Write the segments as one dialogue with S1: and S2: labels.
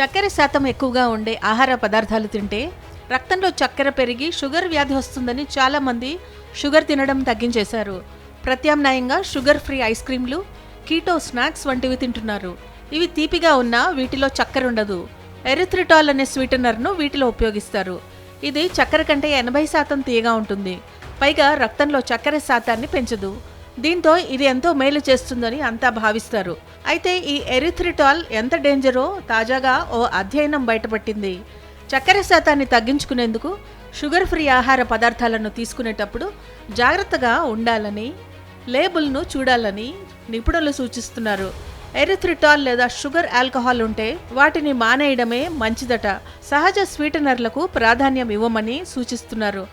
S1: చక్కెర శాతం ఎక్కువగా ఉండే ఆహార పదార్థాలు తింటే రక్తంలో చక్కెర పెరిగి షుగర్ వ్యాధి వస్తుందని చాలామంది షుగర్ తినడం తగ్గించేశారు. ప్రత్యామ్నాయంగా షుగర్ ఫ్రీ ఐస్ క్రీమ్లు కీటో స్నాక్స్ వంటివి తింటున్నారు. ఇవి తీపిగా ఉన్నా వీటిలో చక్కెర ఉండదు. ఎరిథ్రిటాల్ అనే స్వీటనర్ను వీటిలో ఉపయోగిస్తారు. ఇది చక్కెర కంటే ఎనభై శాతం తీయగా ఉంటుంది. పైగా రక్తంలో చక్కెర శాతాన్ని పెంచదు. దీంతో ఇది ఎంతో మేలు చేస్తుందని అంతా భావిస్తారు. అయితే ఈ ఎరిథ్రిటాల్ ఎంత డేంజరో తాజాగా ఓ అధ్యయనం బయటపట్టింది. చక్కెర శాతాన్ని తగ్గించుకునేందుకు షుగర్ ఫ్రీ ఆహార పదార్థాలను తీసుకునేటప్పుడు జాగ్రత్తగా ఉండాలని లేబుల్ను చూడాలని నిపుణులు సూచిస్తున్నారు. ఎరిథ్రిటాల్ లేదా షుగర్ ఆల్కహాల్ ఉంటే వాటిని మానేయడమే మంచిదట. సహజ స్వీటనర్లకు ప్రాధాన్యం ఇవ్వమని సూచిస్తున్నారు.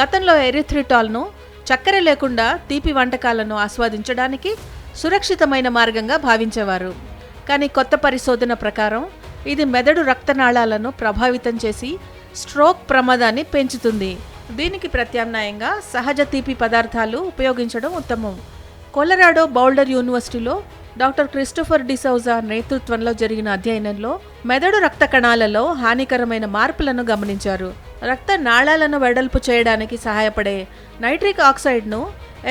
S1: గతంలో ఎరిథ్రిటాల్ను చక్కెర లేకుండా తీపి వంటకాలను ఆస్వాదించడానికి సురక్షితమైన మార్గంగా భావించేవారు. కానీ కొత్త పరిశోధన ప్రకారం ఇది మెదడు రక్తనాళాలను ప్రభావితం చేసి స్ట్రోక్ ప్రమాదాన్ని పెంచుతుంది. దీనికి ప్రత్యామ్నాయంగా సహజ తీపి పదార్థాలు ఉపయోగించడం ఉత్తమం. కొలరాడో బౌల్డర్ యూనివర్సిటీలో డాక్టర్ క్రిస్టోఫర్ డిసౌజా నేతృత్వంలో జరిగిన అధ్యయనంలో మెదడు రక్త కణాలలో హానికరమైన మార్పులను గమనించారు. రక్త నాళాలను వెడల్పు చేయడానికి సహాయపడే నైట్రిక్ ఆక్సైడ్ను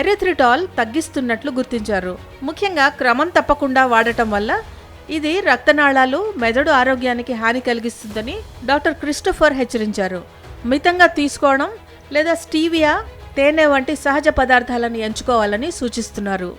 S1: ఎరిథ్రిటాల్ తగ్గిస్తున్నట్లు గుర్తించారు. ముఖ్యంగా క్రమం తప్పకుండా వాడటం వల్ల ఇది రక్తనాళాలు మెదడు ఆరోగ్యానికి హాని కలిగిస్తుందని డాక్టర్ క్రిస్టోఫర్ హెచ్చరించారు. మితంగా తీసుకోవడం లేదా స్టీవియా తేనె వంటి సహజ పదార్థాలను ఎంచుకోవాలని సూచిస్తున్నారు.